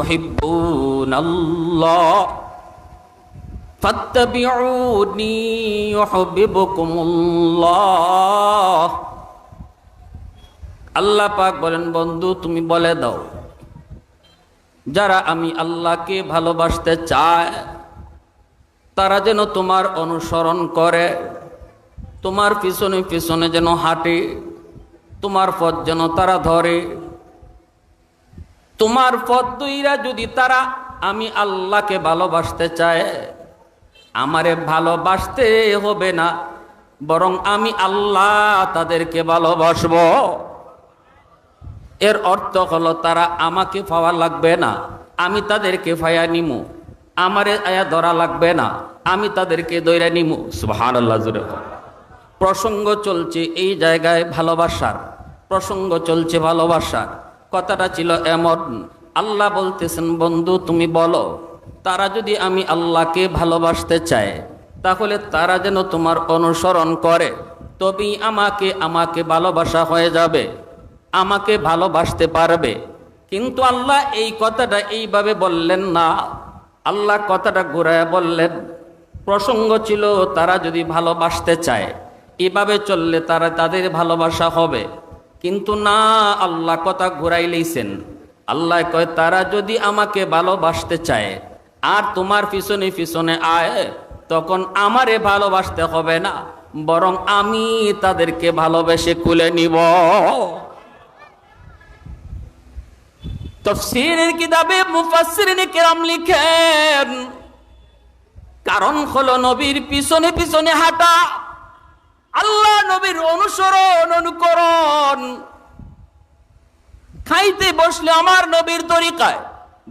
تحبون الله فاتبعوني يحببكم الله আল্লাহ পাক বলেন বন্ধু তুমি বলে দাও যারা আমি আল্লাহকে ভালোবাসতে চায় তারা যেন তোমার অনুসরণ করে তোমার পিছনে পিছনে যেন হাঁটে তোমার পথ যেন তারা ধরে তোমার পথ দুইরা যদি তারা আমি আল্লাহকে ভালোবাসতে চায়, আমারে ভালোবাসতে হবে না, বরং আমি আল্লাহ তাদেরকে ভালোবাসব। এর অর্থ হলো তারা আমাকে পাওয়া লাগবে না, আমি তাদেরকে ফায়া নিমু, আমারে আয়া ধরা লাগবে না, আমি তাদেরকে দৈরা নিমু। সুহান আল্লাহ জুড়ে প্রসঙ্গ চলছে এই জায়গায় ভালোবাসার, প্রসঙ্গ চলছে ভালোবাসার। কথাটা ছিল এমন। আল্লাহ বলতেছেন, বন্ধু, তুমি বলো, তারা যদি আমি আল্লাহকে ভালোবাসতে চায়, তাহলে তারা যেন তোমার অনুসরণ করে। তবেই আমাকে আমাকে ভালোবাসা হয়ে যাবে, আমাকে ভালোবাসতে পারবে। কিন্তু আল্লাহ এই কথাটা এইভাবে বললেন না। আল্লাহ কথাটা ঘুরায় বললেন, প্রসঙ্গ ছিল, তারা যদি ভালোবাসতে চায়, এভাবে চললে তারা তাদের ভালোবাসা হবে। কিন্তু না, আল্লাহ কথা ঘুরাই লইছেন। আল্লাহ কয়, তারা যদি আমাকে ভালোবাসতে চায় আর তোমার পিছনে পিছনে আয়, তখন আমারে ভালোবাসতে হবে না, বরং আমি তাদেরকে ভালোবেসে কুলে নিব। তফসিরের কিতাবে মুফাসসিরিন কেরাম লিখেন, কারণ হলো নবীর পিছনে পিছনে হাঁটা আল্লাহ নবীর অনুসরণ, অনুকরণ। খাইতে বসলে আমার নবীর তরিকায়,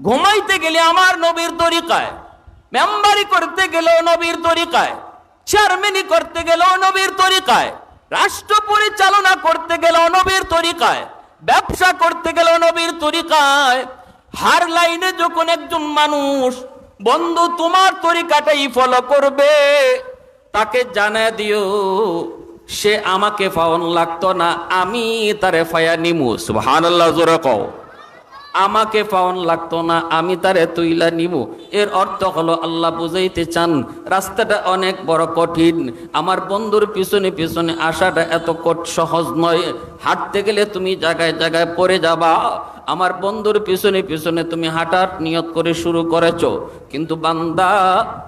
ঘুমাইতে গেলে আমার নবীর তরিকায়, মেম্বারি করতে গেলেও নবীর তরিকায়, চেয়ারম্যানি করতে গেলেও নবীর তরিকায়, রাষ্ট্র পরিচালনা করতে গেলেও নবীর তরিকায়, ব্যবসা করতে গেলেও নবীর তরিকায়, হার লাইনে যখন একজন মানুষ, বন্ধু তোমার তরিকাটাই ফলো করবে। তাকে জানায় দিও, সে আমাকে ফাওন লাগতো না, আমি তারে ফায়া নিমু, সুবহানাল্লাহ, জোরে কও। আমাকে পাওন লাগতো না, আমি তারে তুইলা নিব। এর অর্থ হলো, আল্লাহ বুঝাইতে চান, রাস্তাটা অনেক বড় কঠিন। আমার বন্ধুর পিছনে পিছনে আসাটা এত কট, সহজ নয়। হাঁটতে গেলে তুমি জায়গায় জায়গায় পড়ে যাবা। আমার বন্ধুর পিছনে পিছনে তুমি হাঁটার নিয়ত করে শুরু করেছ। কিন্তু বান্দা,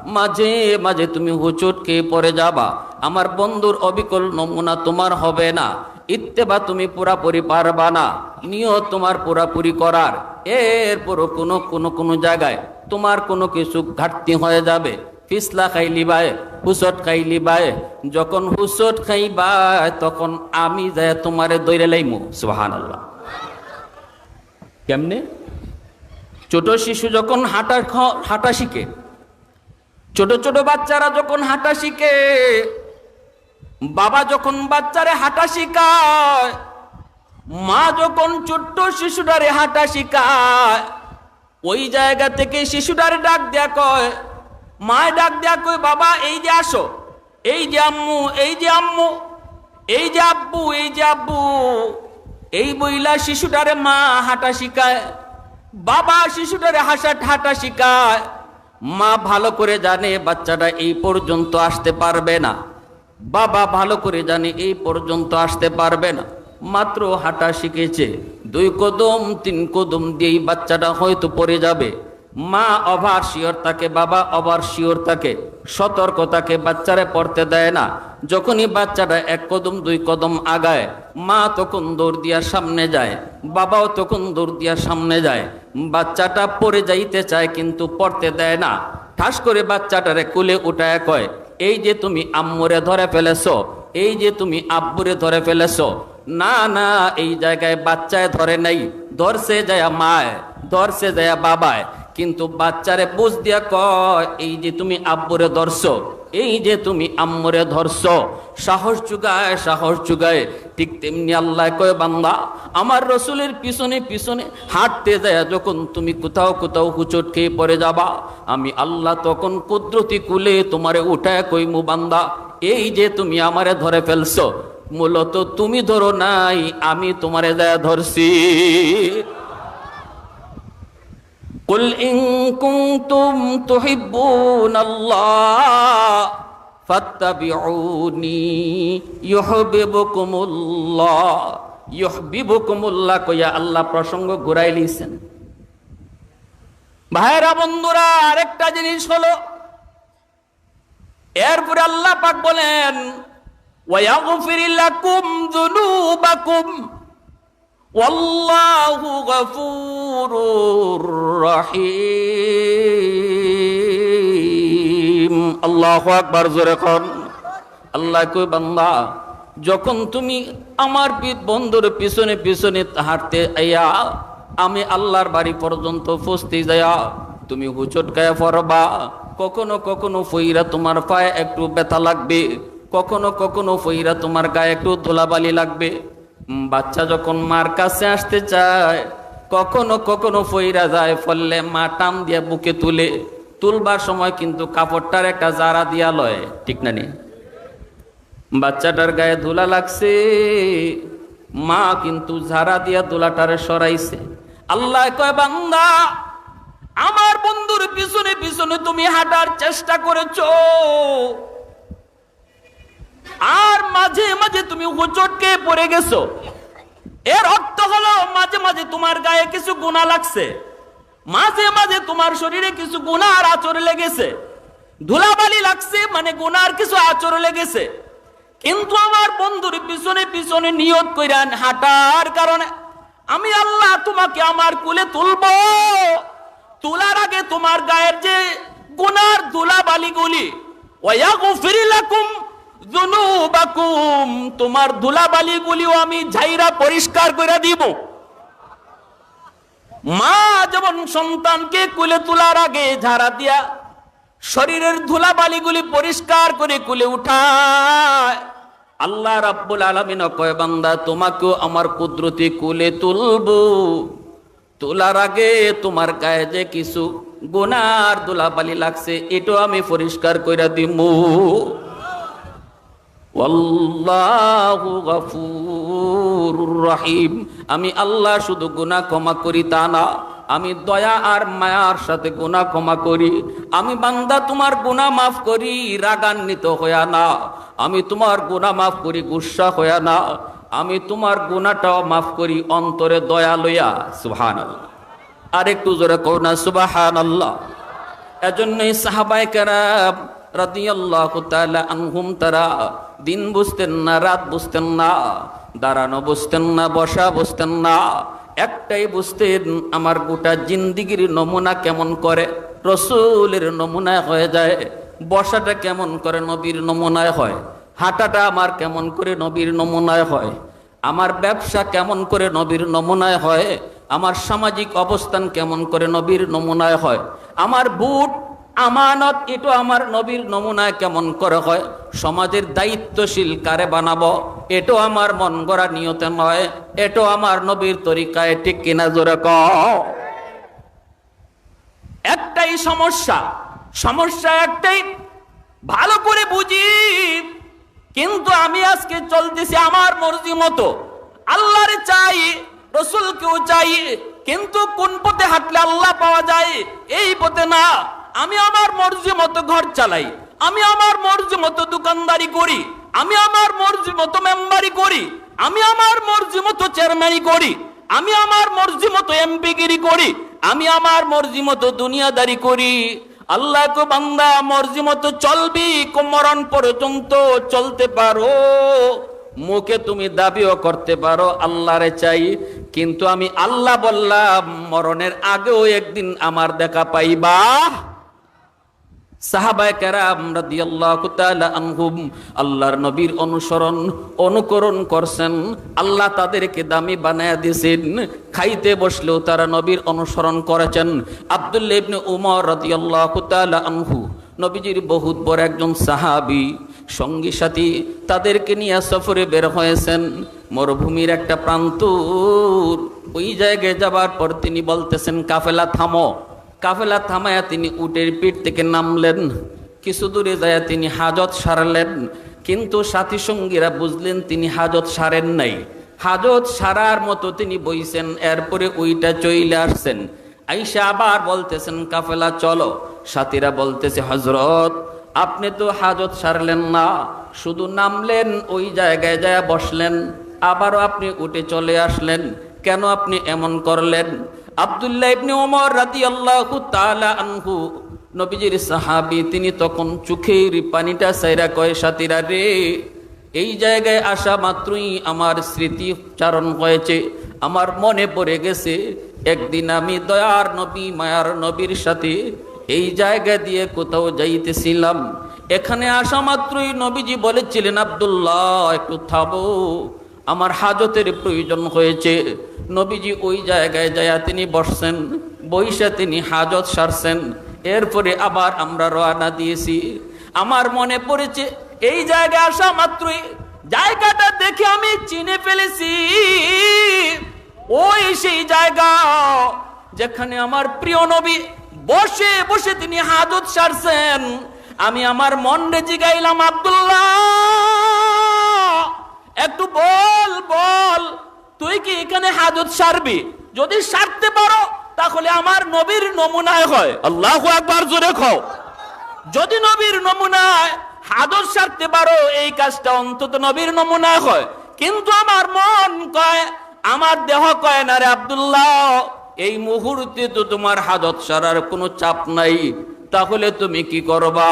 মাঝে মাঝে তুমি হুচুট খেয়ে পড়ে যাবা। আমার বন্ধুর অবিকল নমুনা তোমার হবে না। ইত্তেবা তুমি পুরাপুরি পারবা না, নিয়ত তোমার পুরাপুরি করার। এরপরও কোনো কোনো কোনো জায়গায় তোমার কোনো কিছু ঘাটতি হয়ে যাবে। ফিসলা খাইলি বায় হুসট খাইলি বায় যখন হুসট খাইবায়, তখন আমি যায় তোমারে দৈরে লাইমু সুহান আল্লাহ কেমনে? ছোট শিশু যখন হাঁটা হাঁটা শিখে, ছোট ছোট বাচ্চারা যখন হাঁটা শিখে বাবা যখন বাচ্চারে হাঁটা শিখায়, মা যখন ছোট্ট শিশুটারে হাঁটা শিখায়, ওই জায়গা থেকে শিশুটারে ডাক দেয়া কয়, মায় ডাক দেয়া কয়, বাবা, এই যে আসো, এই যে আম্মু, এই যে আম্মু, এই যে আব্বু, এই যে আব্বু। এই বইলা শিশুটারে মা হাঁটা শিখায়, বাবা শিশুটারে হাসা, হাঁটা শিখায়। মা ভালো করে জানে বাচ্চাটা এই পর্যন্ত আসতে পারবে না। বাবা ভালো করে জানে, এই পর্যন্ত আসতে পারবে না। মাত্র হাঁটা শিখেছে। দুই কদম, তিন কদম দিয়েই বাচ্চাটা হয়তো পড়ে যাবে। মা অভার শিওর তাকে বাবা অভার শিওর তাকে সতর্ক তাকে বাচ্চারে পড়তে দেয় না। যখনই বাচ্চাটা এক কদম, দুই কদম আগায়, মা তখন দৌড় দিয়া সামনে যায়, বাবাও তখন দৌড় দিয়া সামনে যায়। বাচ্চাটা পড়ে যাইতে চায়, কিন্তু পড়তে দেয় না। ঠাস করে বাচ্চাটারে কুলে উঠায় কয় এই যে তুমি আম্মুরে ধরে ফেলেছ, এই যে তুমি আব্বুরে ধরে ফেলেছ, না না, এই জায়গায় বাচ্চায় ধরে নাই, ধরছে যায় মায়, ধরছে যায় বাবায়, কিন্তু বাচ্চারে বুঝ দিয়া কয়, এই যে তুমি আব্বুরে ধরছো এই যে তুমি আম্মুরে ধরছো, সাহস যুগায় সাহস যুগায় ঠিক তেমনি আল্লাহ কয়, বান্দা, আমার রসুলের পিছনে পিছনে হাঁটতে যায়, যখন তুমি কোথাও কোথাও হুচট খেয়ে পড়ে যাবা, আমি আল্লাহ তখন কুদরতি কুলে তোমারে উঠায় কইমু, বান্দা, এই যে তুমি আমারে ধরে ফেলছো, মূলত তুমি ধরো নাই, আমি তোমারে যায় ধরছি। قل إن كنتم تحبون الله فاتبعوني يحببكم الله يحببكم الله কইয়া আল্লাহ প্রসঙ্গ ঘুরাই লিছেন ভাইরা বন্ধুরা আরেকটা জিনিস হলো এরপরে আল্লাহ পাক বলেন ويغفر لكم ذنوبكم والله غفور رحيم আল্লাহু আকবার জোরে কোন আল্লাহ কই বান্দা যখন তুমি আমার পি- বন্ধুর পিছনে পিছনে হাঁটতে আইয়া আমি আল্লাহর বাড়ি পর্যন্ত পৌঁছতে যাইয়া তুমি হুচটকায়া পড়বা কখনো কখনো ফইরা তোমার পায়ে একটু ব্যথা লাগবে কখনো কখনো ফইরা তোমার গায়ে একটু ধুলাবালি লাগবে উম, বাচ্চা যখন মার কাছে আসতে চায়, কখনো কখনো ফইরা যায় ফললে মা টান দিয়ে বুকে তুলে, তুলবার সময় কিন্তু কাপড়টার একটা জারা দিয়া লয়, ঠিক না নি? বাচ্চাটার গায়ে ধুলা লাগছে, মা কিন্তু ঝাড়া দিয়া ধুলাটারে সরাইছে। আল্লাহ কয়, বান্দা, আমার বন্ধুর পিছনে পিছনে তুমি হাঁটার চেষ্টা করেছ। আর মাঝে মাঝে তুমি হুচটকে পড়ে গেছো। এর অর্থ হলো, মাঝে মাঝে তোমার গায়ে কিছু গুণা লাগছে। মাঝে মাঝে তোমার শরীরে কিছু গুণার আচর লেগেছে। ধুলাবালি লাগছে মানে গুনার কিছু আচর লেগেছে। কিন্তু আমার বন্ধুর পিছনে পিছনে নিয়ত কইরান হাঁটার কারণে আমি আল্লাহ তোমাকে আমার কুলে তুলবো। তোলার আগে তোমার গায়ের যে গুনার ধুলাবালিগুলি ওয়াগফির লাকুম তোমার ধুলাবালিগুলিও আমি ঝাইরা পরিষ্কার করে দিব। মা যেমন সন্তানকে কুলে তোলার আগে ঝাড়া দিয়া শরীরের ধুলাবালিগুলি পরিষ্কার করে কুলে উঠায়, আল্লাহ রাব্বুল আলামিন কয়, বান্দা, তোমাকেও আমার কুদরতি কুলে তুলবো। তোলার আগে তোমার গায়ে যে কিছু গুনার ধুলাবালি লাগছে, এটাও আমি পরিষ্কার করে গফুরুর রহিম। আমি আল্লাহ শুধু গুনাহ ক্ষমা করি তা না, আমি দয়া আর মায়ার সাথে গুনাহ ক্ষমা করি। আমি বান্দা তোমার গুনাহ মাফ করি, রাগান্বিত হইয়া না। আমি তোমার গুনাহ মাফ করি, গুসা হইয়া না। আমি তোমার গুনাহটাও মাফ করি, অন্তরে দয়া লইয়া, সুবহানাল্লাহ। আর একটু জোরে কও না, সুবহানাল্লাহ। এজন্যই সাহাবাই কেরাম রাদিয়াল্লাহু তাআলা আনহুম, তারা দিন বুঝতেন না, রাত বুঝতেন না, দাঁড়ানো বুঝতেন না, বসা বুঝতেন না, একটাই বুঝতেন আমার গোটা জিন্দিগির নমুনা কেমন করে, রসুলের নমুনায় হয়ে যায়, বসাটা কেমন করে নবীর নমুনায় হয়, হাঁটাটা আমার কেমন করে নবীর নমুনায় হয়, আমার ব্যবসা কেমন করে নবীর নমুনায় হয়, আমার সামাজিক অবস্থান কেমন করে নবীর নমুনায় হয়, আমার বুট আমানত এটো আমার নবীর নমুনায় কেমন করে হয়? সমাজের দায়িত্বশীল কারে বানাবো? এটো আমার মন গড়া নিয়তে নয়। এটো আমার নবীর তরিকায় ঠিক কিনা জোরে ক একটাই সমস্যা। সমস্যা একটাই, ভালো করে বুঝি। কিন্তু আমি আজকে চলতেছি আমার মর্জি মতো। আল্লাহরে চাই, রসুলকেও চাই, কিন্তু কোন পথে হাঁটলে আল্লাহ পাওয়া যায়? এই পথে না। আমি আমার মর্জি মতো ঘর চালাই, আমি আমার মর্জি মতো দোকানদারি করি, আমি আমার মর্জি মতো মেম্বারি করি, আমি আমার মর্জি মতো চেয়ারম্যানই করি, আমি আমার মর্জি মতো এমপিগিরি করি, আমি আমার মর্জি মতো দুনিয়াদারি করি। আল্লাহ কো বান্দা, মর্জি মতো চলবি মরণ পর্যন্ত চলতে পারো। মুখে তুমি দাবিও করতে পারো, আল্লাহরে চাই। কিন্তু আমি আল্লাহ বললাম, মরণের আগেও একদিন আমার দেখা পাইবা। সাহাবায়ে কেরাম রাদিয়াল্লাহু তাআলা আনহুম আল্লাহর নবীর অনুসরণ, অনুকরণ করছেন। আল্লাহ তাদেরকে দামি বানায়া দিয়েছেন। খাইতে বসলেও তারা নবীর অনুসরণ করেছেন। উমর নবীজির বহুত বড় একজন সাহাবী, সঙ্গী সাথী তাদেরকে নিয়ে সফরে বের হয়েছেন। মরুভূমির একটা প্রান্তর, ওই জায়গায় যাবার পর তিনি বলতেছেন, কাফেলা, থামো। কাফেলা থামায়া তিনি উটের পিঠ থেকে নামলেন। কিছু দূরে যায় তিনি হাজত সারলেন। কিন্তু সাথী সঙ্গীরা বুঝলেন তিনি হাজত সারেন নাই। হাজত সারার মতো তিনি বইছেন, এরপরে ওইটা চইলে আসছেন। আইসা আবার বলতেছেন, কাফেলা, চলো। সাথীরা বলতেছে হজরত আপনি তো হাজত সারলেন না। শুধু নামলেন, ওই জায়গায় যায় বসলেন। আবারও আপনি উঠে চলে আসলেন। কেন আপনি এমন করলেন? আবদুল্লাহ ইবনে ওমর রাদিয়াল্লাহু তাআলা আনহু, নবীজির সাহাবী, তিনি তখন চোখের পানিটা সাইরা কয়, সাথীরা রে, এই জায়গায় আসা মাত্রই আমার স্মৃতি চারণ হয়েছে, আমার মনে পড়ে গেছে, একদিন আমি দয়ার নবী, মায়ার নবীর সাথে এই জায়গা দিয়ে কোথাও যাইতেছিলাম। এখানে আসা মাত্রই নবীজি বলেছিলেন, আবদুল্লাহ, একটু থামো। আমার হাজতের প্রয়োজন হয়েছে। নবীজি ওই জায়গায় যায়া তিনি বসছেন বৈশা তিনি হাজত সারছেন। এরপরে আবার আমরা রওনা দিয়েছি। আমার মনে পড়েছে, এই জায়গায় আসা মাত্রই জায়গাটা দেখে আমি চিনে ফেলেছি। ওই সেই জায়গা যেখানে আমার প্রিয় নবী বসে বসে তিনি হাজত সারছেন। আমি আমার মন জিগাইলাম আব্দুল্লাহ। একটু বল বল। তুই কি এখানে হাজত সারবি? যদি সারতে পারো, তাহলে আমার নবীর নমুনায় হয়। আল্লাহ একবার জোরে খাও যদি নবীর নমুনায় হাজত সারতে পারো, এই কাজটা অন্তত নবীর নমুনায় হয়। কিন্তু আমার মন কয়, আমার দেহ কয়, না রে আব্দুল্লাহ, এই মুহূর্তে তো তোমার হাজত সারার কোনো চাপ নাই। তাহলে তুমি কি করবা?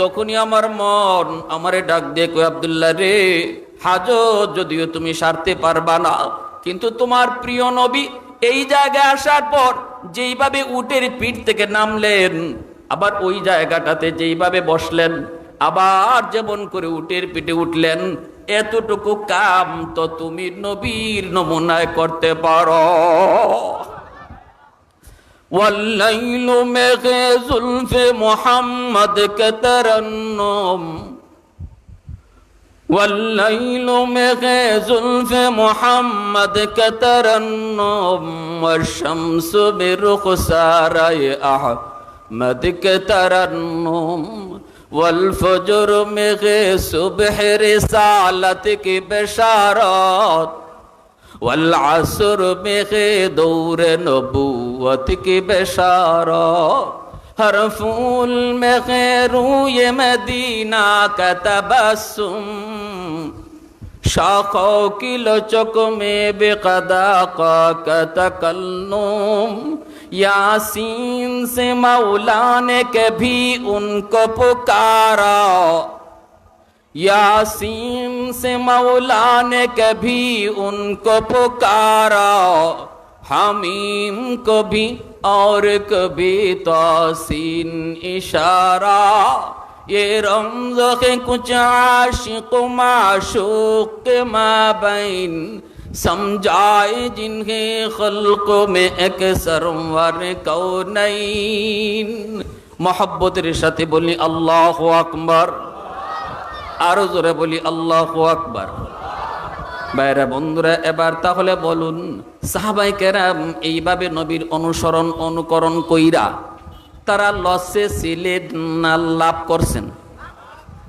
তখনই আমার মন আমারে ডাক দিয়ে কয়, আব্দুল্লাহ রে হাজত যদিও তুমি সারতে পারবা না কিন্তু তোমার প্রিয় নবী এই জায়গায় আসার পর যেইভাবে উটের পিঠ থেকে নামলেন আবার ওই জায়গাটাতে যেইভাবে বসলেন আবার যেমন করে উটের পিঠে উঠলেন এতটুকু কাম তো তুমি নবীর নমুনায় করতে পারো والليل مغ زلف محمد كترنم والليل مغي زلف محمد كتر النوم والشمس برخسار أحمد كتر النوم والفجر مغي صبح رسالتك بشارات والعصر مغي دور نبوتك بشارات ہر فول میں خیروں یہ مدینہ کا تبسم شاخوں کی لچک میں بے قدا کا تکلنم یاسین سے مولا نے کبھی ان کو پکارا۔ یاسین سے مولا نے کبھی ان کو پکارا۔ حمیم کو بھی اور کبھی توسین اشارہ۔ یہ رمض کے کچھ عاشق معشوق کے مابین سمجھائے جنہیں خلق میں ایک সাথে বলি আল্লাহ আকবর, আরও জোরে বলি আল্লাহ আকবর। বাইরে বন্ধুরা, এবার তাহলে বলুন সাহাবাই কেরাম এইভাবে নবীর অনুসরণ, অনুকরণ কইরা তারা লসে ছিলেন না লাভ করছেন।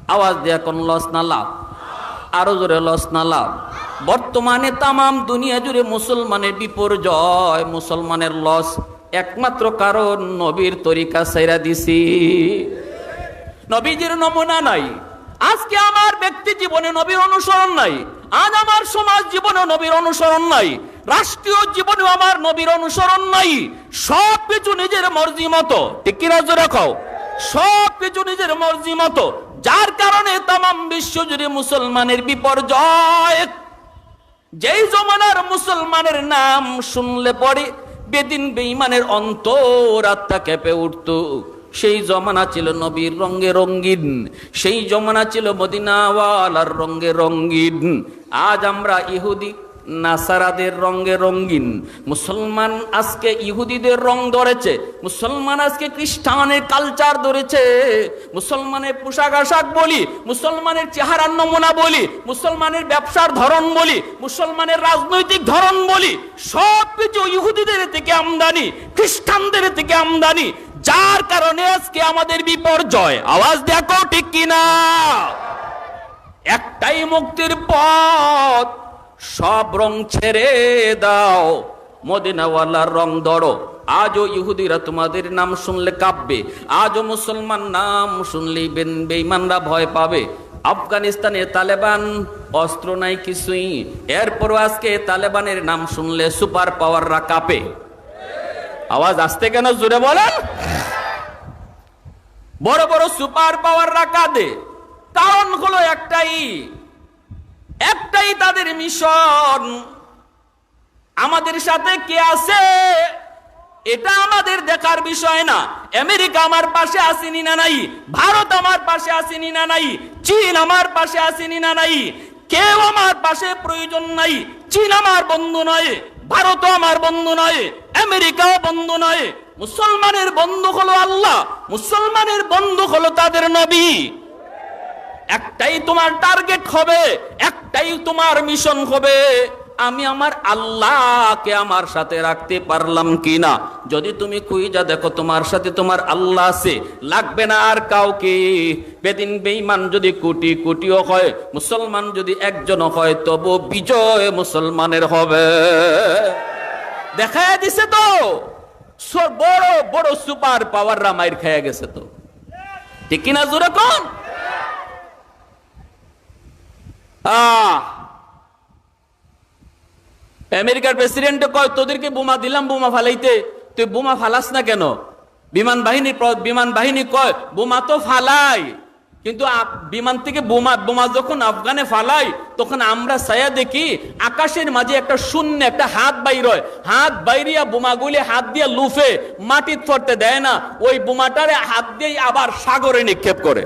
আওয়াজ দেয়া কোন লস না লাভ? আরও জোরে লস না লাভ। বর্তমানে তামাম দুনিয়া জুড়ে মুসলমানের বিপর্যয়, মুসলমানের লস একমাত্র কারণ নবীর তরিকা সাইরা দিছি। নবীজির নমুনা নাই। আজকে আমার ব্যক্তি জীবনে নবীর অনুসরণ নাই। আজ আমার সমাজ জীবনে নবীর অনুসরণ নাই। রাষ্ট্রীয় জীবনে আমার নবীর অনুসরণ নাই। সব কিছু নিজের মর্জি মতো। ঠিক কিনা জোরে খাও সব কিছু নিজের মর্জি মতো। যার কারণে তামাম বিশ্ব জুড়ে মুসলমানের বিপর্যয়। যেই জমানার মুসলমানের নাম শুনলে পরে বেদিন বেঈমানের অন্তর আত্মা কেঁপে উঠত। সেই জমানা ছিল নবীর রঙ্গে রঙ্গিন সেই জমানা ছিল মদিনাওয়ালার রঙ্গে রঙ্গিন আজ আমরা ইহুদি নাসারাদের রঙ্গে রঙ্গিন মুসলমান আজকে ইহুদিদের রং ধরেছে, মুসলমান আজকে খ্রিস্টানের কালচার ধরেছে। মুসলমানের পোশাক আশাক বলি, মুসলমানের চেহারার নমুনা বলি, মুসলমানের ব্যবসার ধরন বলি, মুসলমানের রাজনৈতিক ধরন বলি সব কিছু ইহুদিদের থেকে আমদানি, খ্রিস্টানদের থেকে আমদানি, যার কারণে আজকে আমাদের বিপর্যয়। আওয়াজ দেখো ঠিক কিনা? একটাই মুক্তির পথ সব রং ছেড়ে দাও, মদিনাওয়ালার রং ধরো। আজও ইহুদিরা তোমাদের নাম শুনলে কাঁপবে, আজও মুসলমান নাম শুনলে বেঈমানরা ভয় পাবে। আফগানিস্তানে তালেবান অস্ত্র নাই কিছুই, এরপরও আজকে তালেবানের নাম শুনলে সুপার পাওয়াররা কাঁপে। আওয়াজ আসতে কেন জুড়ে বলেন? বড় বড় সুপার পাওয়াররা কাঁদে। কারণ হলো একটাই একটাই তাদের মিশন। আমাদের সাথে কে আছে? এটা আমাদের দেখার বিষয় না। আমেরিকা আমার পাশে আসেনি না নাই? ভারত আমার পাশে আসেনি না নাই? চীন আমার পাশে আসেনি না নাই? কেউ আমার পাশে প্রয়োজন নাই। চীন আমার বন্ধু নয়, ভারতও আমার বন্ধু নয়, আমেরিকাও বন্ধু নয়। মুসলমানের বন্ধু হলো আল্লাহ, মুসলমানের বন্ধু হলো তাদের নবী। একটাই তোমার টার্গেট হবে, একটাই তোমার মিশন হবে। আমি আমার আল্লাহকে আমার সাথে রাখতে পারলাম কিনা? যদি তুমি খুঁজা দেখো তোমার সাথে তোমার আল্লাহ আছে, লাগবে না আর কাউকে। বেদিন বেইমান যদি কোটি কোটিও হয়, মুসলমান যদি একজনও হয়, তবু বিজয় মুসলমানের হবে। দেখা দিছে তো বড় বড় সুপার পাওয়াররা মাইর খেয়ে গেছে তো। ঠিক কিনা জোরে কোন আহ আমেরিকার প্রেসিডেন্ট কয়, তোদেরকে বোমা দিলাম, বোমা ফালাইতে। তুই বোমা ফালাস না কেন? বিমান বাহিনী বিমান বাহিনী কয়, বোমা তো ফালাই। কিন্তু বিমান থেকে বোমা বোমা যখন আফগানে ফালাই, তখন আমরা ছায়া দেখি আকাশের মাঝে একটা শূন্য, একটা হাত বাইর হয়। হাত বাইরিয়া বোমাগুলি হাত দিয়ে লুফে মাটির ফরতে দেয় না। ওই বোমাটারে হাত দিয়ে আবার সাগরে নিক্ষেপ করে।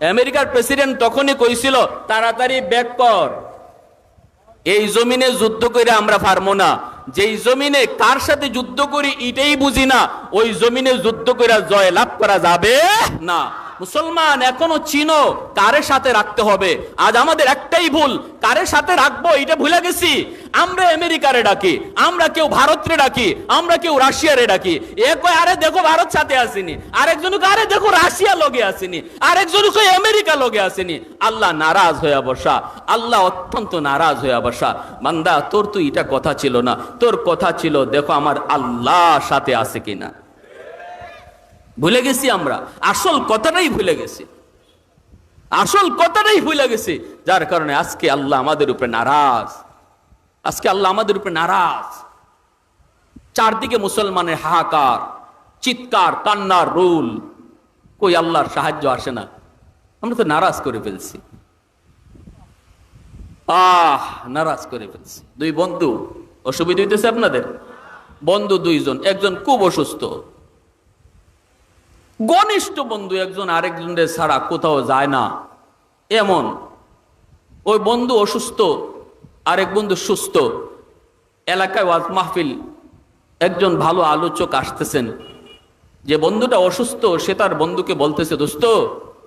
আমেরিকার প্রেসিডেন্ট তখনই কইছিল, তাড়াতাড়ি ব্যাক কর। এই জমিনে যুদ্ধ করে আমরা পারব না। যেই জমিনে কার সাথে যুদ্ধ করি এটাই বুঝি না। ওই জমিনে যুদ্ধ করে জয় লাভ করা যাবে না। মুসলমান এখনও চিনো কারের সাথে রাখতে হবে। আজ আমাদের একটাই ভুল কারের সাথে রাখব এটা ভুলে গেছি। আমরা আমেরিকারে ডাকি, আমরা কেউ ভারতরে ডাকি, আমরা কেউ রাশিয়ারে ডাকি। এ কয়, আরে দেখো ভারত সাথে আসেনি আরেকজন আরে দেখো রাশিয়া লগে আসেনি আরেকজন কয় আমেরিকা লগে আসেনি। আল্লাহ নারাজ হয়ে বসা, আল্লাহ অত্যন্ত নারাজ হয়ে বসা। বান্দা, তোর তো এটা কথা ছিল না, তোর কথা ছিল, দেখো আমার আল্লাহ সাথে আছে কিনা। ভুলে গেছি আমরা। আসল কথাটাই ভুলে গেছি। আসল কথাটাই ভুলে গেছি। যার কারণে আজকে আল্লাহ আমাদের উপরে নারাজ। আজকে আল্লাহ আমাদের উপরে নারাজ। চারদিকে মুসলমানের হাহাকার, চিৎকার, কান্নার রুল। কই আল্লাহর সাহায্য আসে না। আমরা তো নারাজ করে ফেলছি। আহ, নারাজ করে ফেলছি। দুই বন্ধু, অসুবিধা হইতেছে আপনাদের? বন্ধু দুইজন, একজন খুব অসুস্থ। ঘনিষ্ঠ বন্ধু একজন আরেকজনের ছাড়া কোথাও যায় না। এমন। ওই বন্ধু অসুস্থ, আরেক বন্ধু সুস্থ। এলাকায় ওয়াজ মাহফিল। একজন ভালো আলোচক আসতেছেন। যে বন্ধুটা অসুস্থ, সে তার বন্ধুকে বলতেছে, দোস্ত,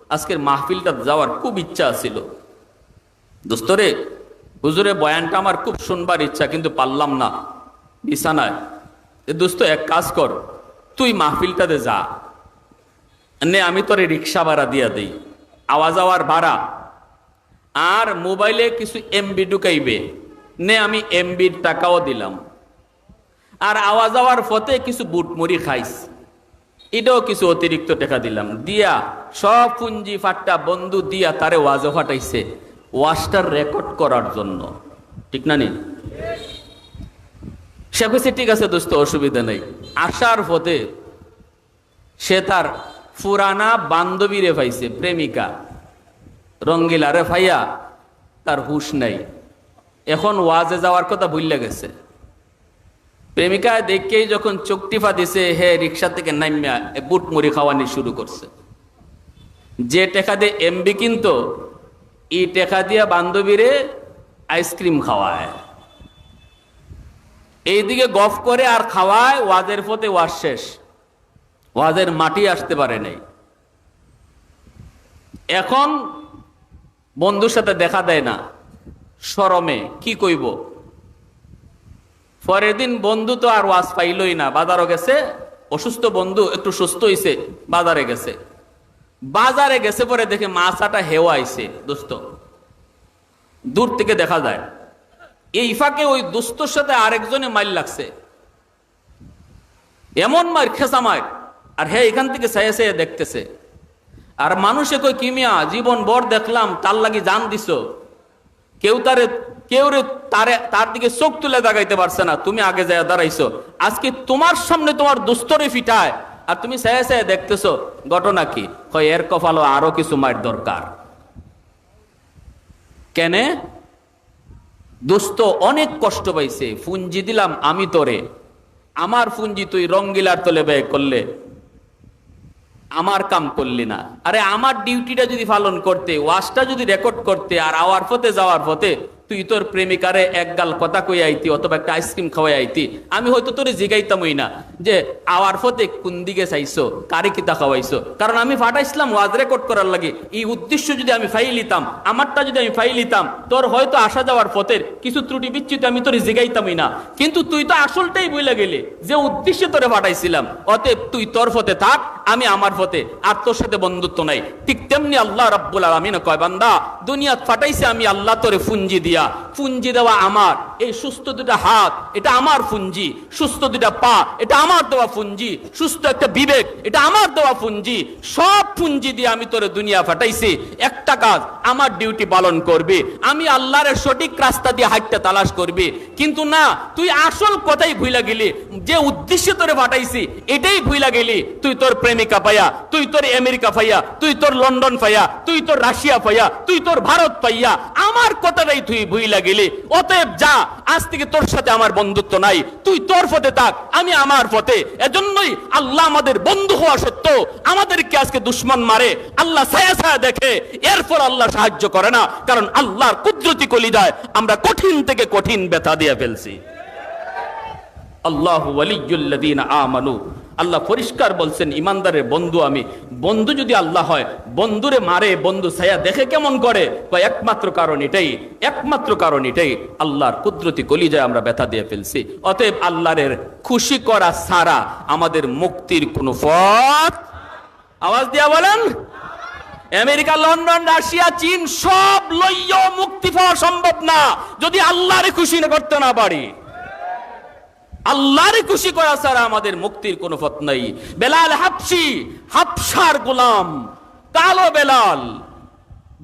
আজকের মাহফিলটা যাওয়ার খুব ইচ্ছা ছিল দোস্ত রে হুজুরে বয়ানটা আমার খুব শুনবার ইচ্ছা, কিন্তু পারলাম না। বিছানায়। দোস্ত, এক কাজ কর। তুই মাহফিলটাতে যা। নে, আমি তোরে রিক্সা ভাড়া দিয়া দিই। আওয়া যাওয়ার ভাড়া। আর মোবাইলে কিছু এমবি ঢুকাইবে। নে, আমি এমবির টাকাও দিলাম। আর আওয়া যাওয়ার পথে কিছু বুটমুড়ি খাইস। এটাও কিছু অতিরিক্ত টাকা দিলাম। দিয়া, সব পুঞ্জি ফাট্টা বন্ধু দিয়া তারে ওয়াজও ফাটাইছে। ওয়াজটার রেকর্ড করার জন্য। ঠিক না নি? সে ঠিক আছে দোস্ত, অসুবিধা নেই। আসার পথে সে তার ফুরানা বান্ধবী রে পাইছে প্রেমিকা। রঙ্গিলা রে ভাইয়া, তার হুশ নাই। এখন ওয়াজে যাওয়ার কথা ভুললে গেছে। প্রেমিকা দেখেই যখন চোখ টিফা দিছে হে রিক্সা থেকে এ বুট মুড়ি খাওয়ানি শুরু করছে। যে টেকা দিয়ে এমবি কিনতো, ই টেকা দিয়া বান্ধবীরে আইসক্রিম খাওয়ায়। এইদিকে গফ করে আর খাওয়ায়, ওয়াজের পথে ওয়াজ শেষ। ওয়াজের মাটি আসতে পারে নাই। এখন বন্ধুর সাথে দেখা দেয় না, সরমে, কি কইব? পরের দিন বন্ধু তো আর ওয়াজ পাইলই না, বাজারও গেছে, অসুস্থ বন্ধু একটু সুস্থ হইছে, বাজারে গেছে। বাজারে গেছে পরে দেখে মাছাটা হেওয়া আইছে দোস্ত। দূর থেকে দেখা যায়। এই ফাঁকে ওই দুস্তর সাথে আরেকজনে মাইল লাগছে। এমন মার খেসা মার আর হ্যাঁ এখান থেকে সাইয়া সাইয়া দেখতেছে। আর মানুষে কই কিমিয়া জীবন বর দেখলাম, তার লাগি জান দিছ। কেউ তারে, কেউ রে তারে, তার দিকে চোখ তুলে দাগাইতে পারছে না, তুমি আগে যায় দাঁড়াইছো। আজকে তোমার সামনে তোমার দুস্তরে ফিটায়, আর তুমি সায়া সায়া দেখতেছো, ঘটনা কি? হয় এর কপালও আরও কিছু মার দরকার। কেনে? দোস্ত, অনেক কষ্ট পাইছে, ফুঞ্জি দিলাম আমি তোরে। আমার ফুঞ্জি তুই রঙ্গিলার তলে ব্যয় করলে। আমার কাম করলি না। আরে আমার ডিউটিটা যদি পালন করতে, ওয়াশটা যদি রেকর্ড করতে আর আওয়ার পথে যাওয়ার পথে তুই তোর প্রেমিকারে এক গাল কথা কই আইতি অথবা একটা আইসক্রিম খাওয়াই আইতি। আমি হয়তো তোরে জিগাইতামই না যে, আওয়ার পথে কোন দিকে চাইছো? কারে কিতা খাওয়াইছো? কারণ আমি ফাটাইছিলাম ওয়াজ রেকর্ড করার লাগে। এই উদ্দেশ্য যদি আমি ফাইল নিতাম আমারটা যদি আমি ফাইল নিতাম তোর হয়তো আসা যাওয়ার পথের কিছু ত্রুটি বিচ্যুতি আমি তোরে জিগাইতামই না। কিন্তু তুই তো আসলটাই বলে গেলি যে উদ্দেশ্যে তোরে ফাটাইছিলাম। অতএব তুই তোর পথে থাক, আমি আমার পথে আর তোর সাথে বন্ধুত্ব নাই। ঠিক তেমনি আল্লাহ রাব্বুল আলামিন কয়, বান্দা দুনিয়া ফাটাইছে আমি, আল্লাহ তোরে ফুঞ্জি দিয়া ফুঞ্জি দেওয়া আমার। এই সুস্থ দুটা হাত, এটা আমার পুঞ্জি সুস্থ দুটা পা, এটা আমার দেওয়া পুঞ্জি সুস্থ একটা বিবেক, এটা আমার দেওয়া পুঞ্জি সব পুঞ্জি দিয়ে আমি তোরে দুনিয়া ফাটাইছি। একটা কাজ আমার ডিউটি পালন করবে, আমি আল্লাহর সঠিক রাস্তা দিয়ে হাইটটা তালাশ করবে। কিন্তু না, তুই আসল কথাই ভুইলা গেলি, যে উদ্দেশ্যে তোরে ফাটাইছি এটাই ভুইলা গেলি। তুই তোর প্রেমিকা পাইয়া, তুই তোর আমেরিকা পাইয়া, তুই তোর লন্ডন পাইয়া, তুই তোর রাশিয়া পাইয়া, তুই তোর ভারত পাইয়া, আমার কথাটাই তুই ভুইলা গেলি। অতএব যা, আজ থেকে তোর সাথে আমার বন্ধুত্ব নাই। তুই তোর পথে থাক, আমি আমার পথে। এজন্যই আল্লাহ আমাদের বন্ধু হওয়া সত্ত্বেও আমাদেরকে আজকে দুশ্মন মারে। আল্লাহ ছায়া ছায়া দেখে, এরপর আল্লাহ সাহায্য করে না, কারণ আল্লাহর কুদরতি কলিদায় আমরা কঠিন থেকে কঠিন ব্যথা দিয়ে ফেলছি। আল্লাহ আমানু। আল্লাহ পরিষ্কার বলছেন, ইমানদারের বন্ধু আমি। বন্ধু যদি আল্লাহ হয়, বন্ধুরে মারে, বন্ধু ছায়া দেখে কেমন করে? একমাত্র কারণ এটাই, একমাত্র কারণ এটাই, আল্লাহর কুদরতি কলিজায় আমরা ব্যথা দিয়ে ফেলছি। অতএব আল্লাহরের খুশি করা সারা আমাদের মুক্তির কোনো পথ আওয়াজ দিয়া বলেন। আমেরিকা, লন্ডন, রাশিয়া, চীন সব লইয় মুক্তি পাওয়া সম্ভব না। যদি আল্লাহরে খুশি করতে না পারি। আল্লাহরে খুশি করা ছাড়া আমাদের মুক্তির কোনো পথ নাই। বেলাল হাফসি, হাফসার গোলাম, কালো বেলাল,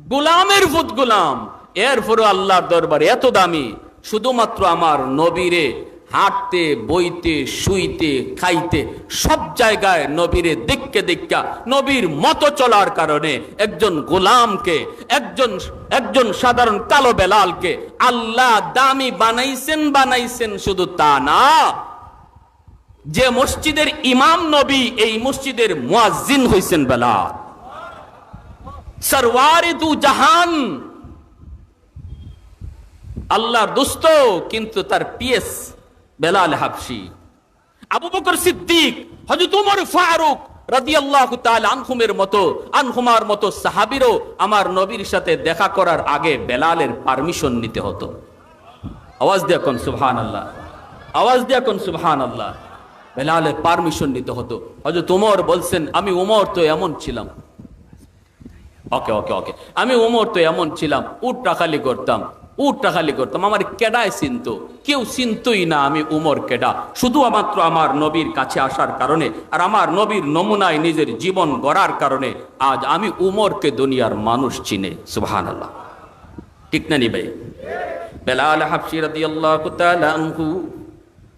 গোলামের ভূত গোলাম। এরপরও আল্লাহর দরবারে এত দামি, শুধুমাত্র আমার নবীরে হাঁটতে, বইতে, শুইতে, খাইতে, সব জায়গায় নবীরে দেখকে দেখা নবীর মতো চলার কারণে একজন গোলামকে, একজন একজন সাধারণ কালো বেলালকে আল্লাহ দামি বানাইছেন বানাইছেন শুধু তা না। যে মসজিদের ইমাম নবী, এই মসজিদের মুয়াজ্জিন হইছেন বেলাল। সরওয়ারে দু জাহান। আল্লাহর দোস্ত, কিন্তু তার PS. Bilal Habshi Abu Bakr Siddiq, হযরত উমর ফারুক রাদিয়াল্লাহু তাআলা আনহুমের মতো, আনহুমার মতো সাহাবীরও আমার নবীর সাথে দেখা করার আগে বেলালের পারমিশন নিতে হতো। আওয়াজ দিয়া কোন সুবহানাল্লাহ, আওয়াজ দিয়া কোন সুবহানাল্লাহ, বেলালের পারমিশন নিতে হতো। হযরত উমর বলছেন, আমি উমর তো এমন ছিলাম। ওকে ওকে ওকে, আমি উমর তো এমন ছিলাম উট টাকালি করতাম। উট খালি করতাম। আমার কেডায় চিনত। কেউ চিনতই না আমি উমর কেডা। শুধু মাত্র আমার নবীর কাছে আসার কারণে আর আমার নবীর নমুনায় নিজের জীবন গড়ার কারণে আজ আমি উমরকে দুনিয়ার মানুষ চিনে। সুবহান আল্লাহ ঠিক না নি ভাই? বেলাল হাফসি রাদিয়াল্লাহু তাআলা আনহু।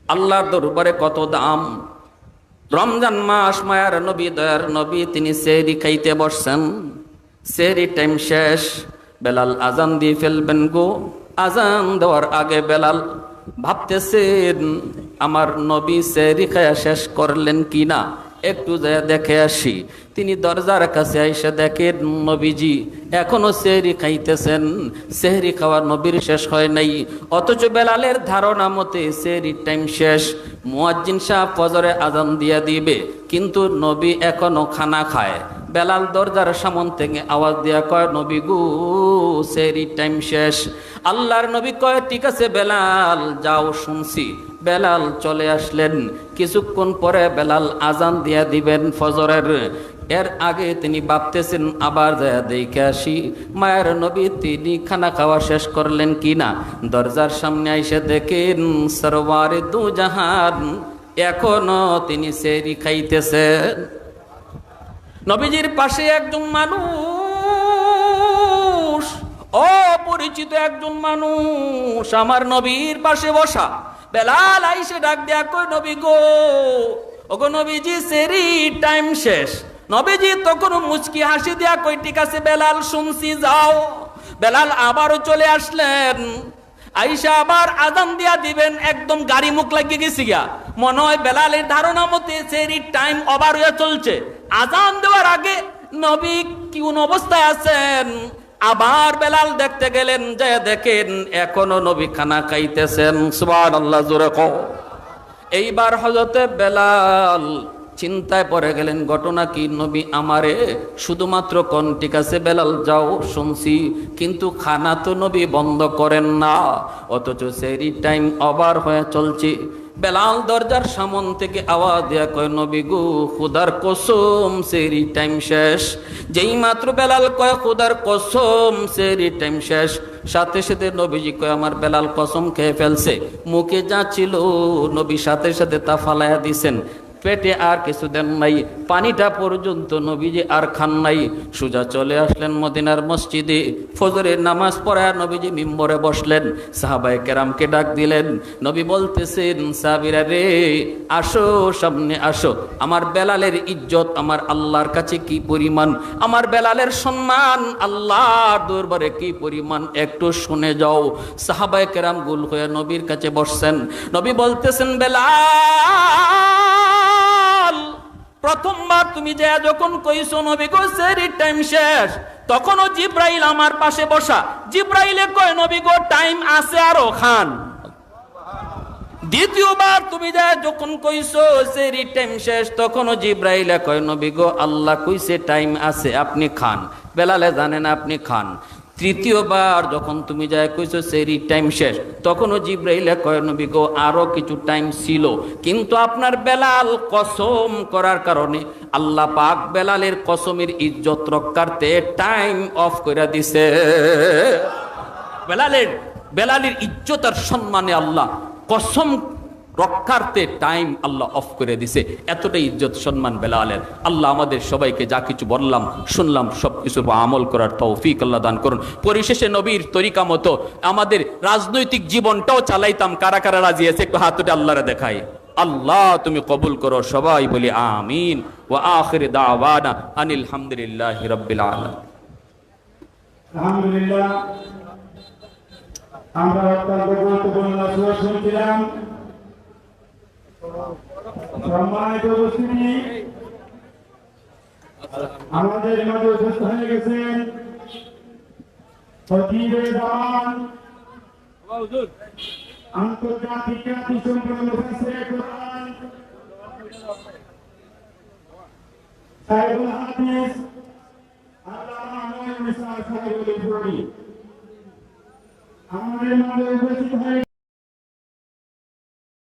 আল্লাহর দরবারে কত দাম। রমজান মাস মায়ার নবী দয়ার নবী তিনি সেরি খাইতে বসছেন। সেরি টাইম শেষ। বেলাল আজান দিয়ে ফেলবেন গো। আজান দেওয়ার আগে বেলাল ভাবতেছেন, আমার নবী সেরি খায়া শেষ করলেন কি না? একটু যায় দেখে আসি। তিনি দরজার কাছে এসে দেখেন, নবীজি, এখনও সেহরি খাইতেছেন। সেহরি খাওয়া নবীর শেষ হয় নাই। অথচ বেলালের ধারণা মতে সেহরির টাইম শেষ। মুয়াজ্জিন শাহ ফজরে আজান দিয়া দিবে, কিন্তু নবী এখনও খানা খায়। বেলাল দরজার সামন থেকে আওয়াজ দিয়া কয়, নবী গু, সেরি টাইম শেষ। আল্লাহর নবী কয়, ঠিক আছে বেলাল, যাও শুনছি। বেলাল চলে আসলেন। কিছুক্ষণ পরে বেলাল আজান দিয়া দিবেন ফজরের। এর আগে তিনি ভাবতেছেন, আবার যায় দেখে আসি। মায়ের নবী তিনি খানা খাওয়া শেষ করলেন কিনা? দরজার সামনে এসে দেখেন সরওয়ারে দু জাহান এখনও তিনি সেরি খাইতেছেন। নবীজির পাশে একজন মানুষ, অপরিচিত একজন মানুষ আমার নবীর পাশে বসা। বেলাল আইসে ডাক দেয়া, কই নবী গো? ওগো নবীজি, সেরি, টাইম শেষ। নবীজি তখন মুচকি হাসি দেয়া, কই ঠিক আছে বেলাল, শুনছি, যাও। বেলাল আবারও চলে আসলেন। আইসা আবার আজান দিয়া দিবেন, একদম গাড়ি মুখ লাগিয়ে গেছি গিয়া। মনে হয় বেলালের ধারণা মতে সেরি টাইম অবার হয়ে চলছে। আজান দেওয়ার আগে নবী কোন অবস্থায় আছেন? আবার বেলাল দেখতে গেলেন, যে দেখেন এখনও নবী খানা খাইতেছেন। সুবান আল্লাহ জোরে কও। এইবার হজরতে বেলাল চিন্তায় পড়ে গেলেন, ঘটনা কি নবী আমারে? শুধুমাত্র কোন, ঠিক আছে বেলাল, যাও, শুনছি। কিন্তু খানা তো নবী বন্ধ করেন না, অথচ সেরি টাইম ওভার হয়ে চলছে। বেলাল দরজার সামন থেকে আওয়াজ দেয়া কয়, নবী গু, খুদার কসম, সেরি টাইম শেষ। যেই মাত্র বেলাল কয়, খুদার কসম, সেরি টাইম শেষ। সাথে সাথে নবীজি কয়, আমার বেলাল কসম খেয়ে ফেলছে। মুখে যা ছিল, নবী সাথে সাথে তা ফালাইয়া দিছেন। পেটে আর কিছু দেন নাই। পানিটা পর্যন্ত নবীজি আর খান নাই। সুজা চলে আসলেন মদিনার মসজিদে। ফজরের নামাজ পড়ায় নবীজি মিম্বরে বসলেন। সাহাবায়ে কেরামকে ডাক দিলেন, নবী বলতেছেন, সাহাবিরা রে, আসো, সামনে আসো। আমার বেলালের ইজ্জত আমার আল্লাহর কাছে কি পরিমাণ? আমার বেলালের সম্মান আল্লাহর দরবারে কি পরিমাণ? একটু শুনে যাও। সাহাবায়ে কেরাম গুল হয়ে নবীর কাছে বসছেন। নবী বলতেছেন, বেলাল প্রথমবার তুমি যে যখন কইছো নবী গো সেরি টাইম শেষ। তখনও জিব্রাইল আমার পাশে বসা। জিব্রাইলে কয়, নবী গো টাইম আছে আরও, খান। দ্বিতীয়বার তুমি যা যখন কইছো সেরি টাইম শেষ। তখনও জিব্রাইলে কয়, নবী গো, আল্লাহ কইছে টাইম আছে, আপনি খান। বেলালে জানেন, আপনি খান। তৃতীয়বার যখন তুমি যায় কইছো সেরি টাইম শেষ। তখনও জিব্রাইলে কয়, নবী গো, আরও কিছু টাইম ছিল। কিন্তু আপনার বেলাল কসম করার কারণে আল্লাহ পাক বেলালের কসমের ইজ্জত রক্ষার্থে টাইম অফ করে দিছে। বেলালের বেলালের ইজ্জত আর সম্মানে আল্লাহ কসম রক্ষার্থে টাইম আল্লাহ অফ করে দিছে। এতটাই ইজ্জত, সম্মান বেলালের। আল্লাহ আমাদের সবাইকে যা কিছু বললাম, শুনলাম সব কিছুর আমল করার তৌফিক আল্লাহ দান করুন। পরিশেষে নবীর তরিকা মতো আমাদের রাজনৈতিক জীবনটাও চালাইতাম। কারা কারা রাজি আছে? একটু হাতটা আল্লাহরে দেখাই। আল্লাহ তুমি কবুল করো সবাই বলি আমিন। ও আখির দাওয়ানা আনিল হামদুলিল্লাহি রাব্বিল আলামিন। আলহামদুলিল্লাহ, আমরা অত্যন্ত গুরুত্বপূর্ণ শুনছিলাম। সম্মানিত উপস্থিতি। আমাদের মাঝে উপস্থিত হয়ে গেছেন আন্তর্জাতিক খ্যাতি সম্পন্ন আমাদের মাঝে উপস্থিত হয়ে